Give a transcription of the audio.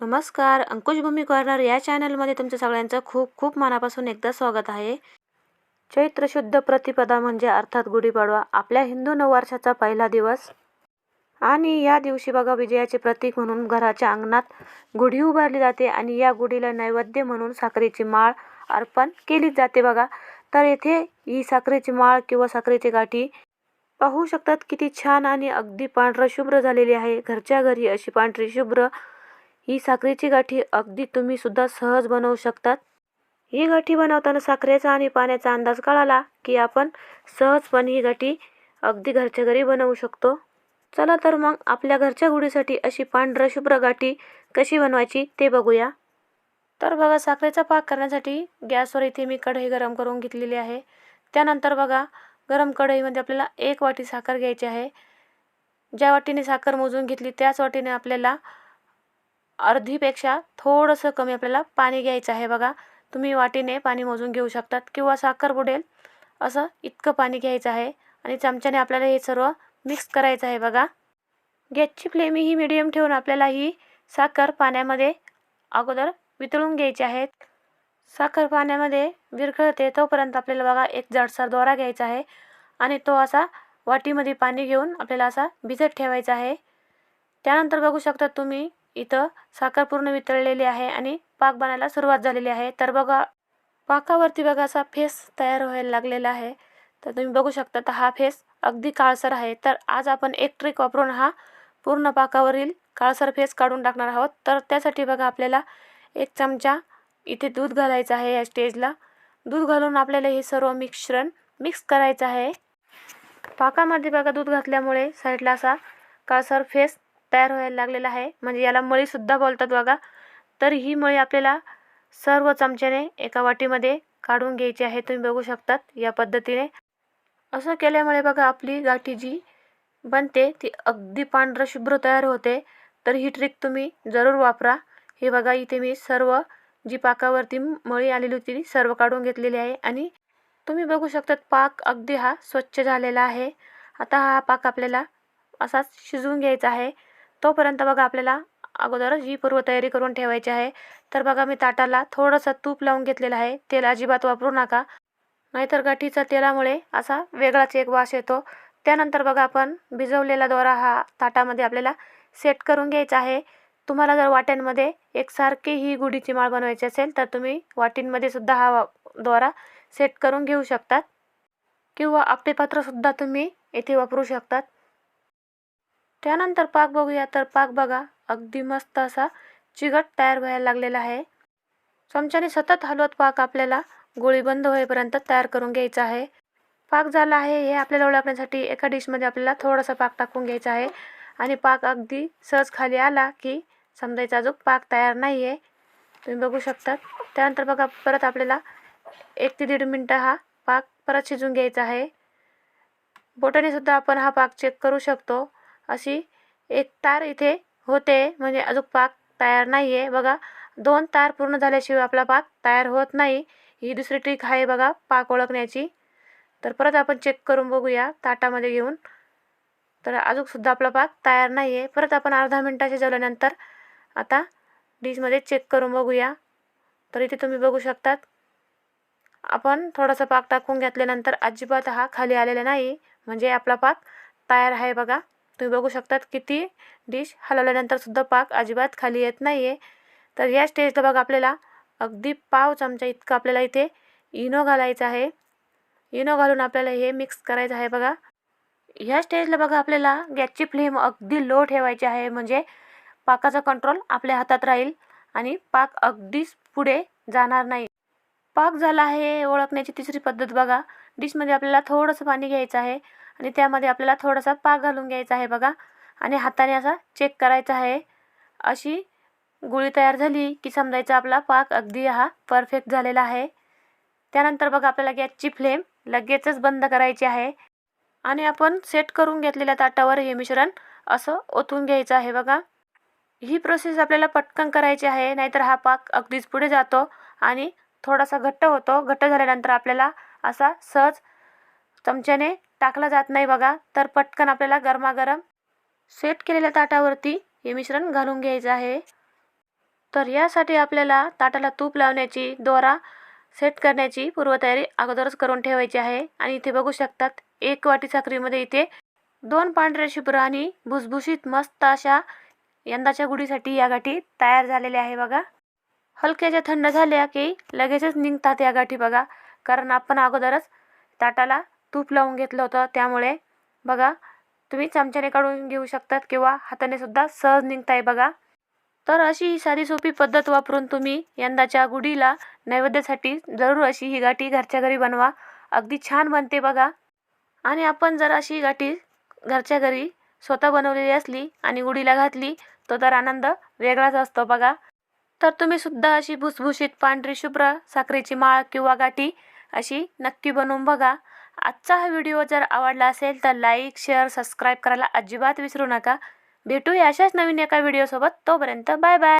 नमस्कार अंकुश भूमी कॉर्नर या चॅनलमध्ये तुमचं सगळ्यांचं खूप खूप मनापासून एकदा स्वागत आहे. चैत्र शुद्ध प्रतिपदा म्हणजे अर्थात गुढीपाडवा आपल्या हिंदू नववर्षाचा पहिला दिवस. आणि या दिवशी बघा विजयाचे प्रतीक म्हणून घराच्या अंगणात गुढी उभारली जाते आणि या गुढीला नैवेद्य म्हणून साखरेची माळ अर्पण केली जाते बघा. तर येथे ही साखरेची माळ किंवा साखरेची गाठी पाहू शकतात किती छान आणि अगदी पांढरं शुभ्र झालेली आहे. घरच्या घरी अशी पांढरी शुभ्र ही साखरेची गाठी अगदी तुम्ही सुद्धा सहज बनवू शकतात. ही गाठी बनवताना साखरेचा आणि पाण्याचा अंदाज कळाला की आपण सहजपणे ही गाठी अगदी घरच्या घरी बनवू शकतो. चला तर मग आपल्या घरच्या गुढीसाठी अशी पांढरं शुभ्र गाठी कशी बनवायची ते बघूया. तर बघा साखरेचा पाक करण्यासाठी गॅसवर इथे मी कढई गरम करून घेतलेली आहे. त्यानंतर बघा गरम कढईमध्ये आपल्याला एक वाटी साखर घ्यायची आहे. ज्या वाटीने साखर मोजून घेतली त्याच वाटीने आपल्याला अर्धीपेक्षा थोडंसं कमी आपल्याला पाणी घ्यायचं आहे बघा. तुम्ही वाटीने पाणी मोजून घेऊ शकतात किंवा साखर बुडेल असं इतकं पाणी घ्यायचं आहे आणि चमच्याने आपल्याला हे सर्व मिक्स करायचं आहे बघा. गॅसची फ्लेम ही मिडियम ठेवून आपल्याला ही साखर पाण्यामध्ये अगोदर वितळून घ्यायची आहे. साखर पाण्यामध्ये विरघळते तोपर्यंत आपल्याला बघा एक जाडसर दोरा घ्यायचा आहे आणि तो असा वाटीमध्ये पाणी घेऊन आपल्याला असा भिजत ठेवायचा आहे. त्यानंतर बघू शकता तुम्ही इथं साखर पूर्ण वितळलेली आहे आणि पाक बनायला सुरुवात झालेली आहे. तर बघा पाकावरती बघा असा फेस तयार व्हायला लागलेला आहे. तर तुम्ही बघू शकता तर हा फेस अगदी काळसर आहे. तर आज आपण एक ट्रिक वापरून हा पूर्ण पाकावरील काळसर फेस काढून टाकणार आहोत. तर त्यासाठी बघा आपल्याला एक चमचा इथे दूध घालायचं आहे या स्टेजला. दूध घालून आपल्याला हे सर्व मिश्रण मिक्स करायचं आहे. पाकामध्ये बघा दूध घातल्यामुळे साईडला असा काळसर फेस तयार व्हायला लागलेला आहे. म्हणजे याला मळीसुद्धा बोलतात बघा. तर ही मळी आपल्याला सर्व चमच्याने एका वाटीमध्ये काढून घ्यायची आहे. तुम्ही बघू शकतात या पद्धतीने. असं केल्यामुळे बघा आपली गाठी जी बनते ती अगदी पांढरं शुभ्र तयार होते. तर ही ट्रिक तुम्ही जरूर वापरा. हे बघा इथे मी सर्व जी पाकावरती मळी आलेली होती ती सर्व काढून घेतलेली आहे. आणि तुम्ही बघू शकतात पाक अगदी हा स्वच्छ झालेला आहे. आता हा पाक आपल्याला असाच शिजवून घ्यायचा आहे. तोपर्यंत बघा आपल्याला अगोदरच ही पूर्वतयारी करून ठेवायची आहे. तर बघा मी ताटाला थोडंसं तूप लावून घेतलेलं आहे. तेल अजिबात वापरू नका. नाहीतर गाठीचा तेलामुळे असा वेगळाच एक वास येतो. त्यानंतर बघा आपण भिजवलेला दोरा हा ताटामध्ये आपल्याला सेट करून घ्यायचा आहे. तुम्हाला जर वाट्यांमध्ये एकसारखी ही गुढीची माळ बनवायची असेल तर तुम्ही वाटींमध्ये सुद्धा हा वा दोरा सेट करून घेऊ शकतात. किंवा आपटेपात्रसुद्धा तुम्ही येथे वापरू शकतात. त्यानंतर पाक बघूया. तर पाक बघा अगदी मस्त असा चिकट तयार व्हायला लागलेला आहे. चमच्याने सतत हलवत पाक आपल्याला गोळी बंद होईपर्यंत तयार करून घ्यायचा आहे. पाक झाला आहे हे आपल्याला ओळखण्यासाठी एका डिशमध्ये आपल्याला थोडासा पाक टाकून घ्यायचा आहे. आणि पाक अगदी सहज खाली आला की समजायचा अजून पाक तयार नाही आहे तुम्ही बघू शकतात. त्यानंतर बघा परत आपल्याला एक ते दीड मिनटं हा पाक परत शिजून घ्यायचा आहे. बोटाने सुद्धा आपण हा पाक चेक करू शकतो. अशी एक तार इथे होते. म्हणजे अजून पाक तयार नाही आहे बघा दोन तार पूर्ण झाल्याशिवाय आपला पाक तयार होत नाही. ही दुसरी ट्रिक आहे बघा पाक ओळखण्याची. तर परत आपण चेक करून बघूया ताटामध्ये घेऊन. तर अजूनसुद्धा आपला पाक तयार नाही आहे परत आपण अर्धा मिनटाचे जेवल्यानंतर आता डिशमध्ये चेक करून बघूया. तर इथे तुम्ही बघू शकतात आपण थोडासा पाक टाकून घेतल्यानंतर अजिबात हा खाली आलेला नाही. म्हणजे आपला पाक तयार आहे बघा. तुम्ही बघू शकतात किती डिश हलवल्यानंतर सुद्धा पाक अजिबात खाली येत नाही आहे तर या स्टेजला बघा आपल्याला अगदी पाव चमचा इतकं आपल्याला इथे इनो घालायचं आहे. इनो घालून आपल्याला हे मिक्स करायचं आहे बघा. ह्या स्टेजला बघा आपल्याला गॅसची फ्लेम अगदी लो ठेवायची आहे. म्हणजे पाकाचा कंट्रोल आपल्या हातात राहील आणि पाक अगदीच पुढे जाणार नाही. पाक झाला आहे ओळखण्याची तिसरी पद्धत बघा. डिशमध्ये आपल्याला थोडंसं पाणी घ्यायचं आहे. आणि त्यामध्ये आपल्याला थोडासा पाक घालून घ्यायचा आहे बघा. आणि हाताने असा चेक करायचा आहे. अशी गुळी तयार झाली की समजायचा आपला पाक अगदी हा परफेक्ट झालेला आहे. त्यानंतर बघा आपल्याला गॅसची फ्लेम लगेचच बंद करायची आहे. आणि आपण सेट करून घेतलेल्या ताटावर हे मिश्रण असं ओतून घ्यायचं आहे बघा. ही प्रोसेस आपल्याला पटकन करायची आहे नाहीतर हा पाक अगदीच पुढे जातो आणि थोडासा घट्ट होतो. घट्ट झाल्यानंतर आपल्याला असा सहज चमच्याने टाकला जात नाही बघा. तर पटकन आपल्याला गरमागरम सेट केलेल्या ताटावरती हे मिश्रण घालून घ्यायचं आहे. तर यासाठी आपल्याला ताटाला तूप लावण्याची दोरा सेट करण्याची पूर्वतयारी अगोदरच करून ठेवायची आहे. आणि इथे बघू शकतात एक वाटी साखरीमध्ये इथे दोन पांढऱ्या शुभ्र आणि भुसभुशीत मस्त अशा यंदाच्या गुढीसाठी या गाठी तयार झालेल्या आहे बघा. हलक्याच्या थंड झाल्या की लगेचच निघतात या गाठी बघा. कारण आपण अगोदरच ताटाला तूप लावून घेतलं होतं. त्यामुळे बघा तुम्ही चमच्याने काढून घेऊ शकतात किंवा हाताने सुद्धा सहज निघताय बघा. तर अशी ही साधी सोपी पद्धत वापरून तुम्ही यंदाच्या गुढीला नैवेद्यासाठी जरूर अशी ही गाठी घरच्या घरी बनवा. अगदी छान बनते बघा. आणि आपण जर अशी गाठी घरच्या घरी स्वतः बनवलेली असली आणि गुढीला घातली तो तर आनंद वेगळाच असतो बघा. तर तुम्ही सुद्धा अशी भुसभुशीत पांढरी शुभ्र साखरेची माळ किंवा गाठी अशी नक्की बनवून बघा. आजचा हा व्हिडिओ जर आवडला असेल तर लाईक शेअर सबस्क्राईब करायला अजिबात विसरू नका. भेटूया अशाच नवीन एका व्हिडिओसोबत. तोपर्यंत बाय बाय.